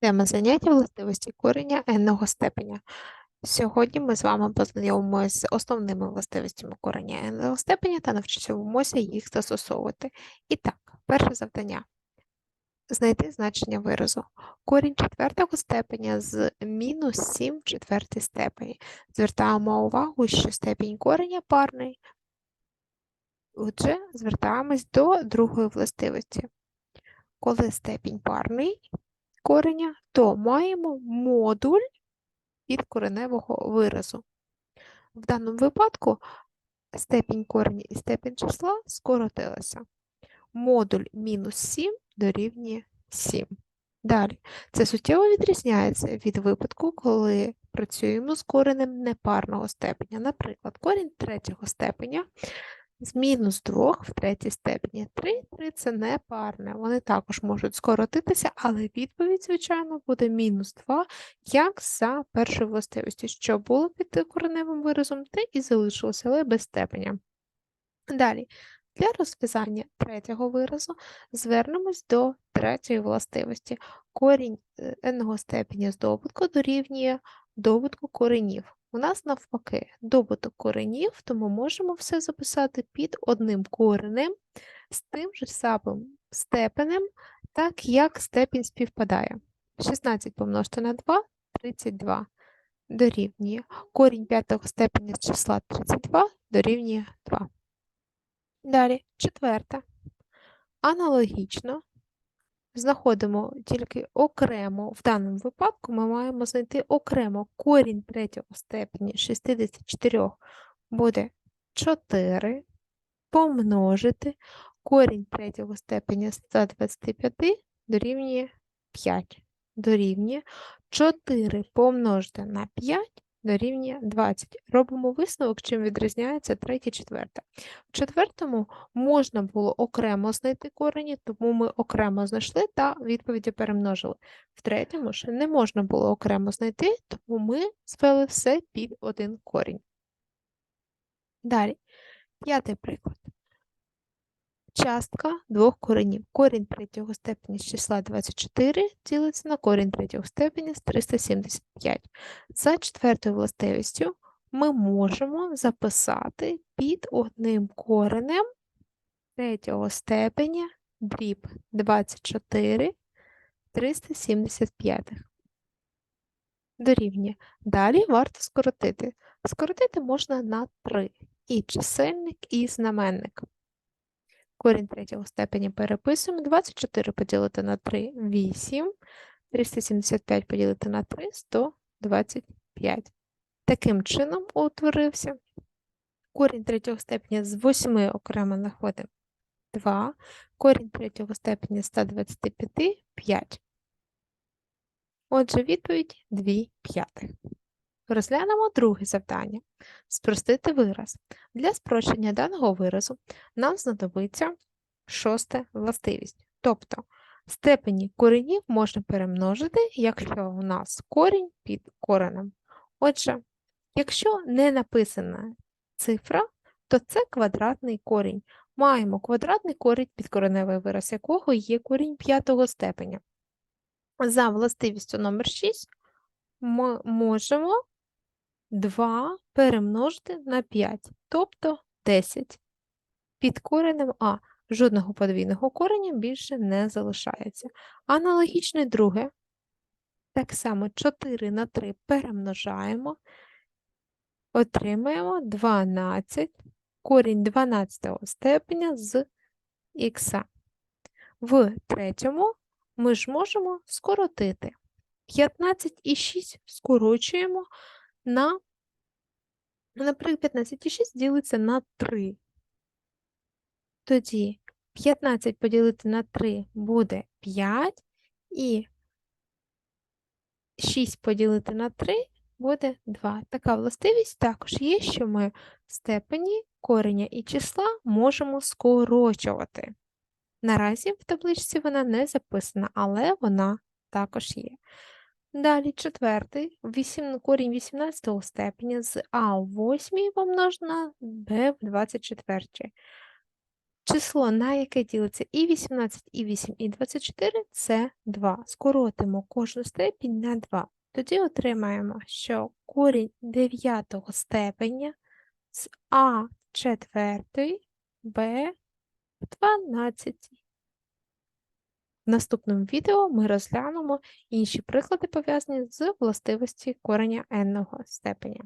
Тема заняття властивості кореня n-го степеня. Сьогодні ми з вами познайомимося з основними властивостями кореня n-го степеня та навчимося їх застосовувати. І так, перше завдання. Знайти значення виразу. Корінь четвертого степеня з мінус 7 в степені. Звертаємо увагу, що степінь кореня парний. Отже, звертаємось до другої властивості. Коли степінь парний, кореня, то маємо модуль підкореневого виразу. В даному випадку степінь кореня і степінь числа скоротилися. Модуль мінус 7 дорівнює 7. Далі, це суттєво відрізняється від випадку, коли працюємо з коренем непарного степеня. Наприклад, корінь третього степеня з мінус 2 в третій степені. 3, 3 це не парне. Вони також можуть скоротитися, але відповідь, звичайно, буде мінус 2, як за першою властивістю, що було під кореневим виразом, те і залишилося, але без степеня. Далі, для розв'язання третього виразу звернемось до третьої властивості. Корінь n степеня з добутку дорівнює добутку коренів. У нас навпаки добуток коренів, тому можемо все записати під одним коренем з тим же самим степенем, так як степінь співпадає. 16 помножити на 2 32 дорівнює. Корінь п'ятого степеня з числа 32 дорівнює 2. Далі, четверте. Аналогічно знаходимо тільки окремо, в даному випадку ми маємо знайти окремо корінь третього степені 64 буде 4 помножити корінь третього степеня 125 дорівнює 5. Дорівнює 4 помножити на 5 дорівнює 20. Робимо висновок, чим відрізняється третє, четверте. В четвертому можна було окремо знайти корені, тому ми окремо знайшли та відповіді перемножили. В третьому ж не можна було окремо знайти, тому ми звели все під один корінь. Далі, п'ятий приклад. Частка двох коренів. Корінь третього степеня з числа 24 ділиться на корінь третього степеня з 375. За четвертою властивістю ми можемо записати під одним коренем третього степеня дріб 24 375. Дорівнює. Далі варто скоротити. Скоротити можна на 3 і чисельник, і знаменник. Корінь третього степені переписуємо. 24 поділити на 3 8. 375 поділити на 3 125. Таким чином утворився. Корінь третього степеня з 8 окремо знаходимо 2. Корінь третього степеня 125 5. Отже, відповідь 2 п'ятих. Розглянемо друге завдання. Спростити вираз. Для спрощення даного виразу нам знадобиться шоста властивість. Тобто степені коренів можна перемножити, якщо у нас корінь під коренем. Отже, якщо не написана цифра, то це квадратний корінь. Маємо квадратний корінь підкореневий вираз, якого є корінь п'ятого степеня. За властивістю номер 6 ми можемо 2 перемножити на 5, тобто 10. Під коренем А жодного подвійного кореня більше не залишається. Аналогічне друге. Так само 4 на 3 перемножаємо, отримаємо 12, корінь 12 степеня з х. В третьому ми ж можемо скоротити. 15 і 6 скорочуємо на, наприклад, 15,6 ділиться на 3. Тоді 15 поділити на 3 буде 5, і 6 поділити на 3 буде 2. Така властивість також є, що ми степені кореня і числа можемо скорочувати. Наразі в табличці вона не записана, але вона також є. Далі четвертий, вісім, корінь 18 степеня з А в 8 помножено на Б в 24. Число, на яке ділиться і 18, і 8, і 24 – це 2. Скоротимо кожну степінь на 2. Тоді отримаємо, що корінь дев'ятого степеня з а в четвертої b в 12. В наступному відео ми розглянемо інші приклади, пов'язані з властивості кореня n степеня.